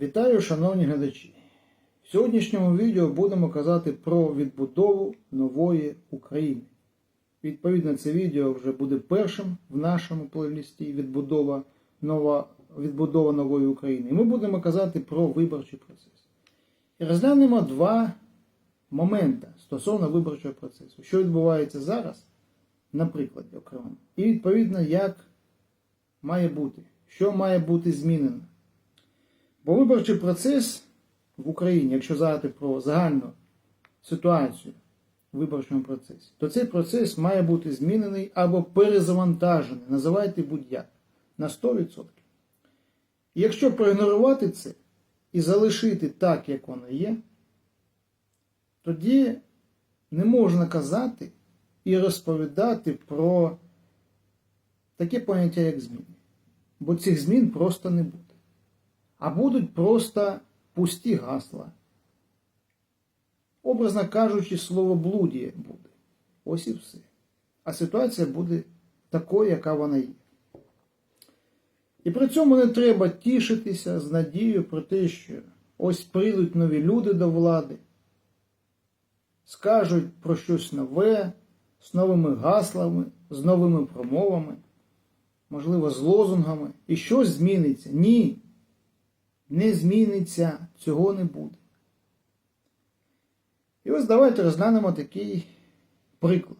Вітаю, шановні глядачі! В сьогоднішньому відео будемо казати про відбудову нової України. Відповідно, це відео вже буде першим в нашому плейлісті відбудова, нова, відбудова нової України. І ми будемо казати про виборчий процес. І розглянемо два моменти стосовно виборчого процесу. Що відбувається зараз, на прикладі окремому, і відповідно, як має бути, що має бути змінено. Бо виборчий процес в Україні, якщо казати про загальну ситуацію в виборчому процесі, то цей процес має бути змінений або перезавантажений, називайте будь-як, на 100%. І якщо проігнорувати це і залишити так, як воно є, тоді не можна казати і розповідати про таке поняття, як зміни. Бо цих змін просто не буде а будуть просто пусті гасла. Образно кажучи, слово блудіє буде. Ось і все. А ситуація буде такою, яка вона є. І при цьому не треба тішитися з надією про те, що ось прийдуть нові люди до влади, скажуть про щось нове, з новими гаслами, з новими промовами, можливо, з лозунгами, і щось зміниться. Ні не зміниться, цього не буде. І ось давайте розглянемо такий приклад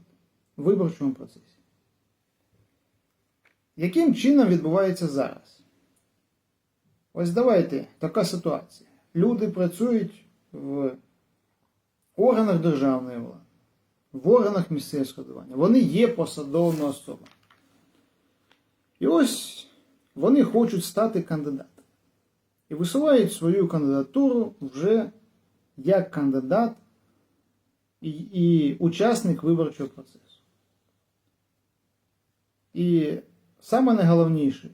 в виборчому процесі. Яким чином відбувається зараз? Ось давайте така ситуація. Люди працюють в органах державної влади, в органах місцевого складування. Вони є посадовими особами. І ось вони хочуть стати кандидатом і висувають свою кандидатуру вже як кандидат і, і учасник виборчого процесу. І саме найголовніше,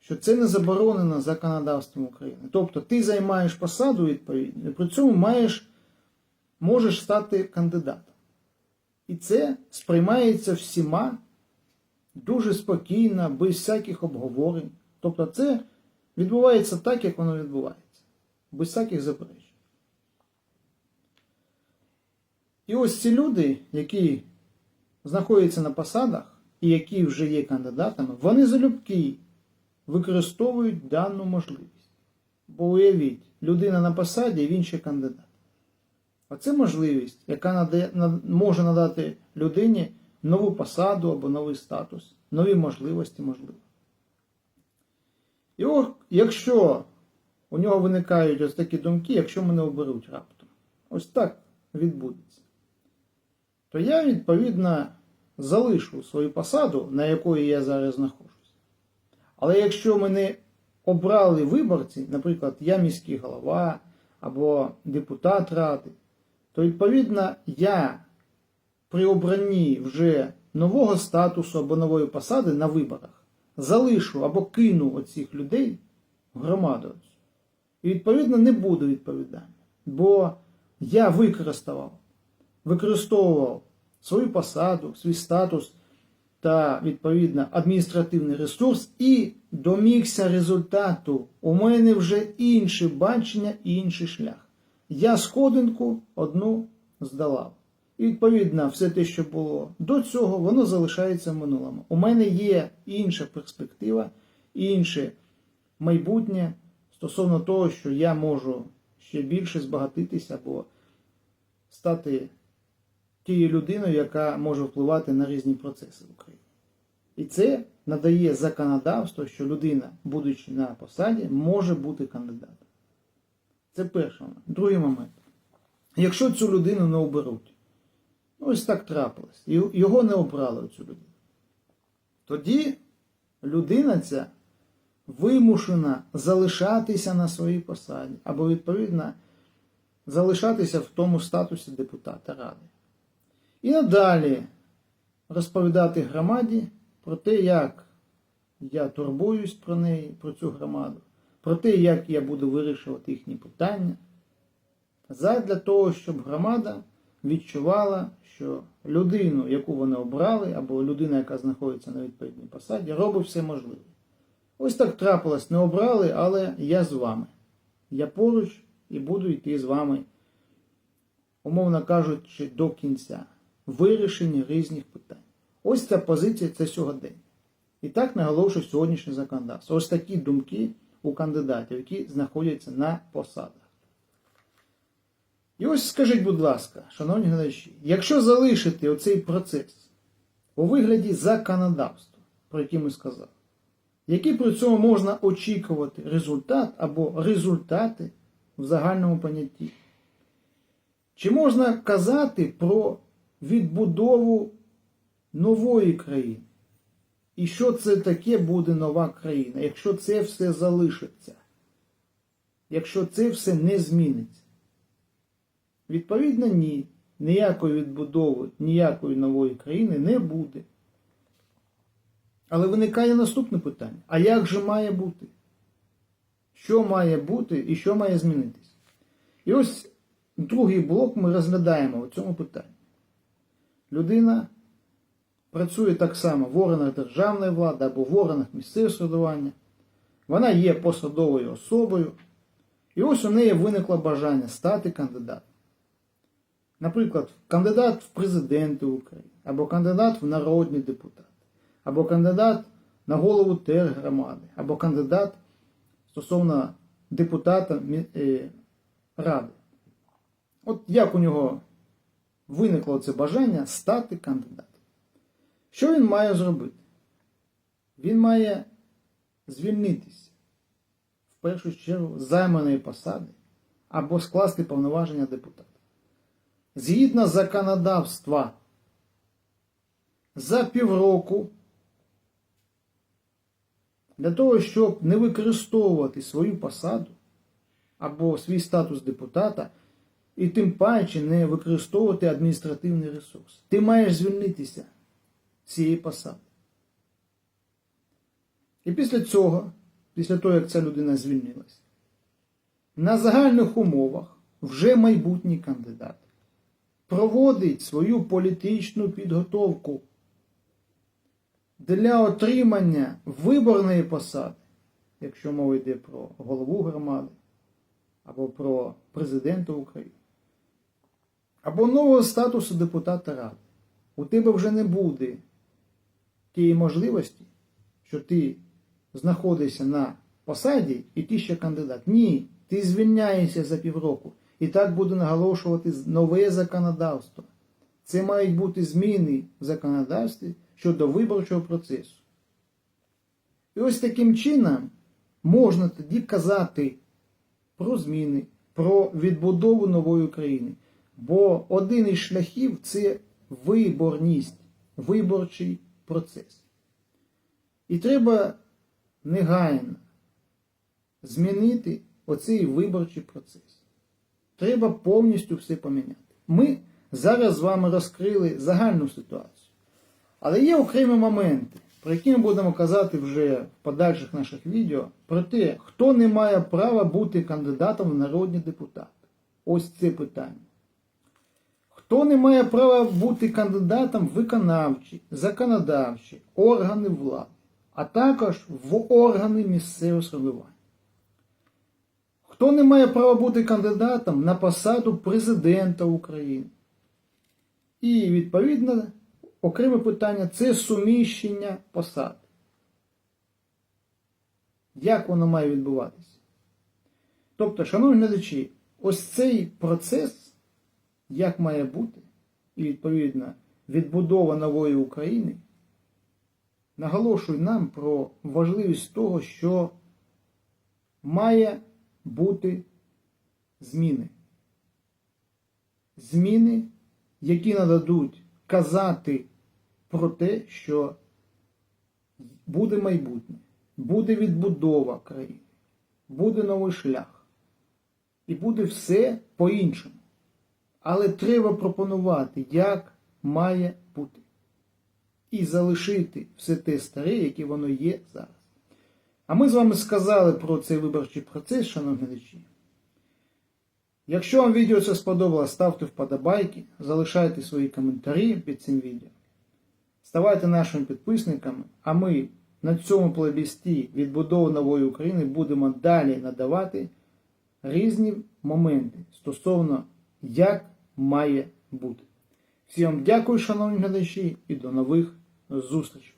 що це не заборонено законодавством України. Тобто ти займаєш посаду відповідно, і при цьому маєш, можеш стати кандидатом. І це сприймається всіма дуже спокійно, без всяких обговорень. Тобто, це відбувається так, як воно відбувається, без всяких заперечень. І ось ці люди, які знаходяться на посадах і які вже є кандидатами, вони залюбки використовують дану можливість. Бо уявіть, людина на посаді, він ще кандидат. А це можливість, яка надає, може надати людині нову посаду або новий статус, нові можливості можливо. І от, якщо у нього виникають ось такі думки, якщо мене оберуть раптом, ось так відбудеться, то я, відповідно, залишу свою посаду, на якої я зараз знаходжусь. Але якщо мене обрали виборці, наприклад, я міський голова або депутат ради, то відповідно я при обранні вже нового статусу або нової посади на виборах залишу або кину оцих людей в громаду. І, відповідно, не буду відповідальним. Бо я використовував, використовував свою посаду, свій статус та, відповідно, адміністративний ресурс і домігся результату. У мене вже інше бачення і інший шлях. Я сходинку одну здолав. І відповідно, все те, що було до цього, воно залишається в минулому. У мене є інша перспектива, інше майбутнє стосовно того, що я можу ще більше збагатитися або стати тією людиною, яка може впливати на різні процеси в Україні. І це надає законодавство, що людина, будучи на посаді, може бути кандидатом. Це перший момент. Другий момент. Якщо цю людину не оберуть, Ось так трапилось. Його не обрали цю людину. Тоді людина ця вимушена залишатися на своїй посаді, або, відповідно, залишатися в тому статусі депутата Ради. І надалі розповідати громаді про те, як я турбуюсь про неї, про цю громаду, про те, як я буду вирішувати їхні питання, задля того, щоб громада відчувала, що людину, яку вони обрали, або людина, яка знаходиться на відповідній посаді, робить все можливе. Ось так трапилось, не обрали, але я з вами. я поруч і буду йти з вами, умовно кажучи, до кінця вирішення різних питань. Ось ця позиція це сьогодення. І так наголошує сьогоднішнє законодавство. Ось такі думки у кандидатів, які знаходяться на посадах. І ось скажіть, будь ласка, шановні глядачі, якщо залишити оцей процес у вигляді законодавства, про який ми сказали, який при цьому можна очікувати результат або результати в загальному понятті, чи можна казати про відбудову нової країни? І що це таке буде нова країна, якщо це все залишиться, якщо це все не зміниться? Відповідно, ні. Ніякої відбудови, ніякої нової країни не буде. Але виникає наступне питання: а як же має бути? Що має бути і що має змінитись? І ось другий блок ми розглядаємо у цьому питанні. Людина працює так само в органах державної влади або в органах місцевого самоврядування. Вона є посадовою особою. І ось у неї виникло бажання стати кандидатом. Наприклад, кандидат в президенти України, або кандидат в народні депутати, або кандидат на голову тергромади, або кандидат стосовно депутата е, ради. От як у нього виникло це бажання стати кандидатом. Що він має зробити? Він має звільнитися в першу чергу з займаної посади або скласти повноваження депутата. Згідно законодавства, за півроку для того, щоб не використовувати свою посаду або свій статус депутата, і тим паче не використовувати адміністративний ресурс. Ти маєш звільнитися з цієї посади. І після цього, після того, як ця людина звільнилась, на загальних умовах вже майбутній кандидат проводить свою політичну підготовку для отримання виборної посади, якщо мова йде про голову громади або про президента України, або нового статусу депутата Ради. У тебе вже не буде тієї можливості, що ти знаходишся на посаді і ти ще кандидат. Ні, ти звільняєшся за півроку. І так буде наголошувати нове законодавство. Це мають бути зміни в законодавстві щодо виборчого процесу. І ось таким чином можна тоді казати про зміни, про відбудову нової країни. Бо один із шляхів це виборність, виборчий процес. І треба негайно змінити оцей виборчий процес. Треба повністю все поміняти. Ми зараз з вами розкрили загальну ситуацію. Але є окремі моменти, про які ми будемо казати вже в подальших наших відео, про те, хто не має права бути кандидатом в народні депутати. Ось це питання. Хто не має права бути кандидатом в виконавчі, законодавчі, органи влади, а також в органи місцевого самоврядування. Хто не має права бути кандидатом на посаду президента України? І, відповідно, окреме питання це суміщення посад. Як воно має відбуватися? Тобто, шановні глядачі, ось цей процес, як має бути, і, відповідно, відбудова нової України, наголошує нам про важливість того, що має бути зміни. Зміни, які нададуть казати про те, що буде майбутнє, буде відбудова країни, буде новий шлях. І буде все по-іншому. Але треба пропонувати, як має бути. І залишити все те старе, яке воно є зараз. А ми з вами сказали про цей виборчий процес, шановні глядачі. Якщо вам відео це сподобалось, ставте вподобайки, залишайте свої коментарі під цим відео. Ставайте нашими підписниками, а ми на цьому плейлісті відбудови нової України будемо далі надавати різні моменти стосовно як має бути. Всім дякую, шановні глядачі, і до нових зустрічей.